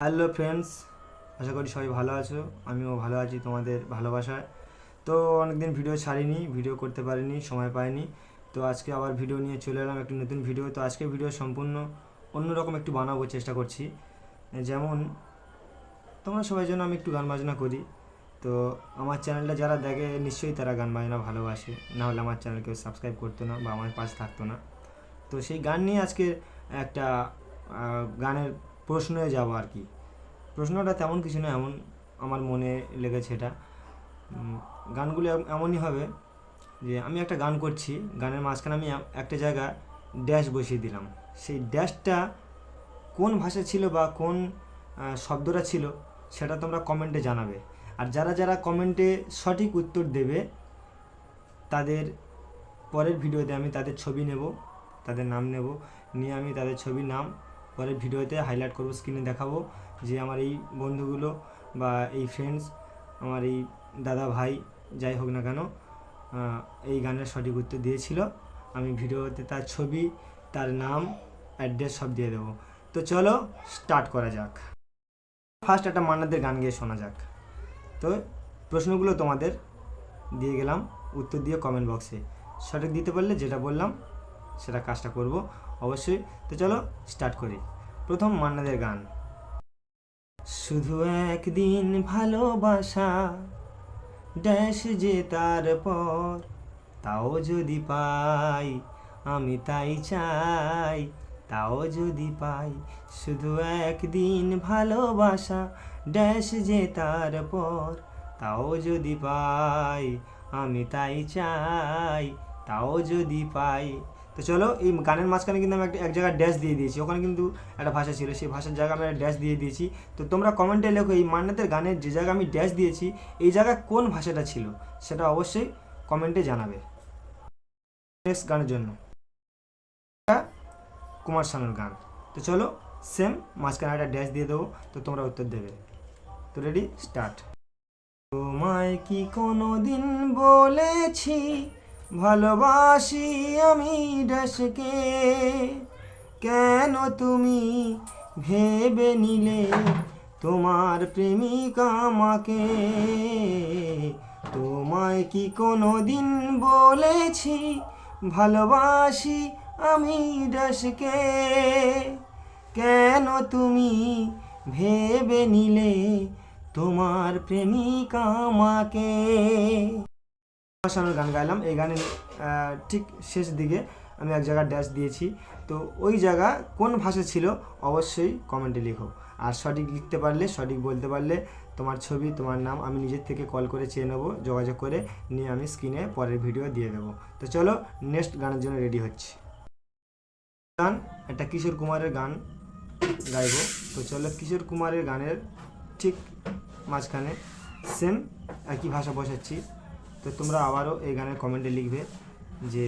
Hello friends আশা করি সবাই ভালো আছো। আমিও ভালো আছি তোমাদের ভালোবাসায়। তো অনেকদিন ভিডিও ছাড়িনি ভিডিও করতে পারিনি, সময় পাইনি। তো আজকে আবার ভিডিও নিয়ে চলে এলাম একটি নতুন ভিডিও তো আজকে ভিডিও সম্পূর্ণ অন্যরকম একটু বানাবো চেষ্টা করছি। যেমন, তোমরা সবাই জন্য আমি একটু গান বাজনা করি। তো আমার চ্যানেলটা যারা দেখে, নিশ্চয়ই তারা গান বাজনা ভালোবাসে। না হলে আমার চ্যানেল কেউ সাবস্ক্রাইব করতো না বা আমার পাশে থাকতো না। তো সেই গান নিয়ে আজকে একটা গানের প্রশ্নে যাব আর কি। প্রশ্নটা তেমন কিছু না, এমন আমার মনে লেগেছে এটা। গানগুলো এমনই হবে যে আমি একটা গান করছি, গানের মাঝখানে আমি একটা জায়গা ড্যাশ বসিয়ে দিলাম। সেই ড্যাশটা কোন ভাষা ছিল বা কোন শব্দটা ছিল সেটা তোমরা কমেন্টে জানাবে। আর যারা যারা কমেন্টে সঠিক উত্তর দেবে, তাদের পরের ভিডিওতে আমি তাদের ছবি নেব, তাদের নাম নেব, নিয়ে আমি তাদের ছবির নাম পরের ভিডিওতে হাইলাইট করব স্ক্রিনে দেখাবো যে আমার এই বন্ধুগুলো বা এই ফ্রেন্ডস আমার এই দাদা ভাই, যাই হোক না কেন এই গানের সঠিক উত্তর দিয়েছিল। আমি ভিডিওতে তার ছবি, তার নাম অ্যাড্রেস সব দিয়ে দেবো। তো চলো স্টার্ট করা যাক। ফার্স্ট একটা মান্নাদের গান গিয়ে শোনা যাক। তো প্রশ্নগুলো তোমাদের দিয়ে গেলাম, উত্তর দিয়ে কমেন্ট বক্সে সঠিক দিতে পারলে যেটা বললাম, সেটা কাজটা করব, অবশ্যই। তো চলো স্টার্ট করি। প্রথম মান্নাদের গান। শুধু একদিন ভালোবাসা ড্যাশ যে তারপর তাও যদি পাই, আমি তাই চাই, তাও যদি পাই। শুধু একদিন ভালোবাসা ড্যাশ যে তারপর তাও যদি পাই, আমি তাই চাই, তাও যদি পাই। তো চলো, এই গানের মাঝখানে কিন্তু আমি একটা এক জায়গায় ড্যাশ দিয়ে দিয়েছি। ওখানে কিন্তু একটা ভাষা ছিল, সেই ভাষার জায়গায় আমি ড্যাশ দিয়ে দিয়েছি। তো তোমরা কমেন্টে লেখো এই মান্নাতের গানের যে জায়গায় আমি ড্যাশ দিয়েছি, এই জায়গায় কোন ভাষাটা ছিল? সেটা অবশ্যই কমেন্টে জানাবে। নেক্সট গানের জন্য। কুমার শানুর গান। তো চলো সেম মাঝখানে একটা ড্যাশ দিয়ে দেবো, তো তোমরা উত্তর দেবে। তো রেডি স্টার্ট তোমায় কি কোনো দিন বলেছি ভালোবাসি আমি ড্যাশকে কেন তুমি ভেবে নিলে তোমার প্রেমিকা আমাকে? তোমায় কি কোনো দিন বলেছি ভালোবাসি আমি ড্যাশকে কেন তুমি ভেবে নিলে তোমার প্রেমিকা আমাকে? ভাসানোর গান গাইলাম। এই গানের ঠিক শেষ দিকে আমি এক জায়গায় ড্যাশ দিয়েছি। তো ওই জায়গা কোন ভাষা ছিল অবশ্যই কমেন্টে লিখো। আর সঠিক লিখতে পারলে, সঠিক বলতে পারলে তোমার ছবি, তোমার নাম আমি নিজের থেকে কল করে চেয়ে নেব, যোগাযোগ করে নিয়ে আমি স্ক্রিনে পরের ভিডিও দিয়ে দেবো। তো চলো নেক্সট গানের জন্য রেডি হচ্ছি। গান, একটা কিশোর কুমারের গান গাইবো। তো চলো কিশোর কুমারের গানের ঠিক মাঝখানে সেম একই ভাষা বসাচ্ছি। তো তোমরা আবারও এই গানের কমেন্টে লিখবে যে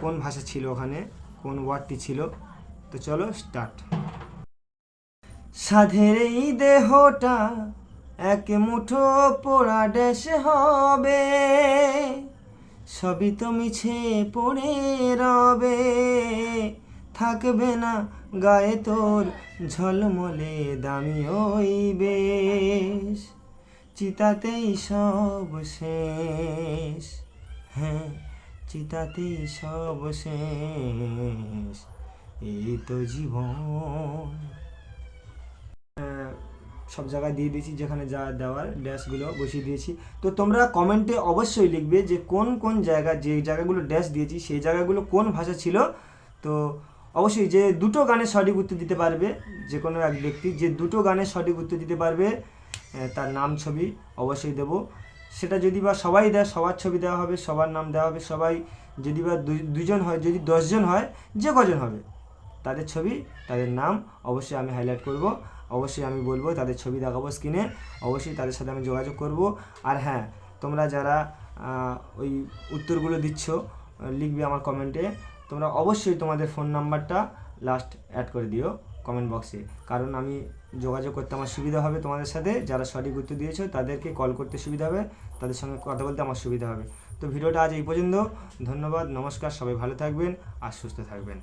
কোন ভাষা ছিল ওখানে, কোন ওয়ার্ডটি ছিল। তো চলো স্টার্ট। সাধের এই দেহটা এক মুঠো পোড়া ড্যাশ হবে, সবই তো মিছে পড়ে রবে। থাকবে না গায়ে তোর ঝলমলে দামি ওই বেশ। চিতাতেই সব শেষ। হ্যাঁ চিতাতেই সব শেষ। এই তো জীবন। সব জায়গায় দিয়ে দিয়েছি, যেখানে যা দেওয়ার ড্যাশগুলো বসিয়ে দিয়েছি। তো তোমরা কমেন্টে অবশ্যই লিখবে যে কোন কোন জায়গা, যে জায়গাগুলো ড্যাশ দিয়েছি, সেই জায়গাগুলো কোন ভাষা ছিল। তো অবশ্যই যে দুটো গানের সঠিক উত্তর দিতে পারবে, যে কোনো এক ব্যক্তি যে দুটো গানের সঠিক উত্তর দিতে পারবে তার নাম ছবি অবশ্যই দেব। সেটা যদি বা সবাই দেয়, সবার ছবি দেওয়া হবে, সবার নাম দেওয়া হবে, সবাই যদি বা দুজন হয়, যদি দশজন হয়, যে কজন হবে, তাদের ছবি, তাদের নাম অবশ্যই আমি হাইলাইট করব। অবশ্যই আমি বলব, তাদের ছবি দেখাবো স্ক্রিনে অবশ্যই তাদের সাথে আমি যোগাযোগ করব। আর হ্যাঁ তোমরা যারা ওই উত্তরগুলো দিচ্ছ লিখবে আমার কমেন্টে তোমরা অবশ্যই তোমাদের ফোন নাম্বারটা লাস্ট অ্যাড করে দিও। কমেন্ট বক্সে কারণ আমি যোগাযোগ করতে আমার সুবিধা হবে তোমাদের সাথে, যারা সঠিক উত্তর দিয়েছ তাদেরকে কল করতে সুবিধা হবে, তাদের সঙ্গে কথা বলতে আমার সুবিধা হবে। তো ভিডিওটা আজ এই পর্যন্ত। ধন্যবাদ, নমস্কার, সবাই ভালো থাকবেন আর সুস্থ থাকবেন।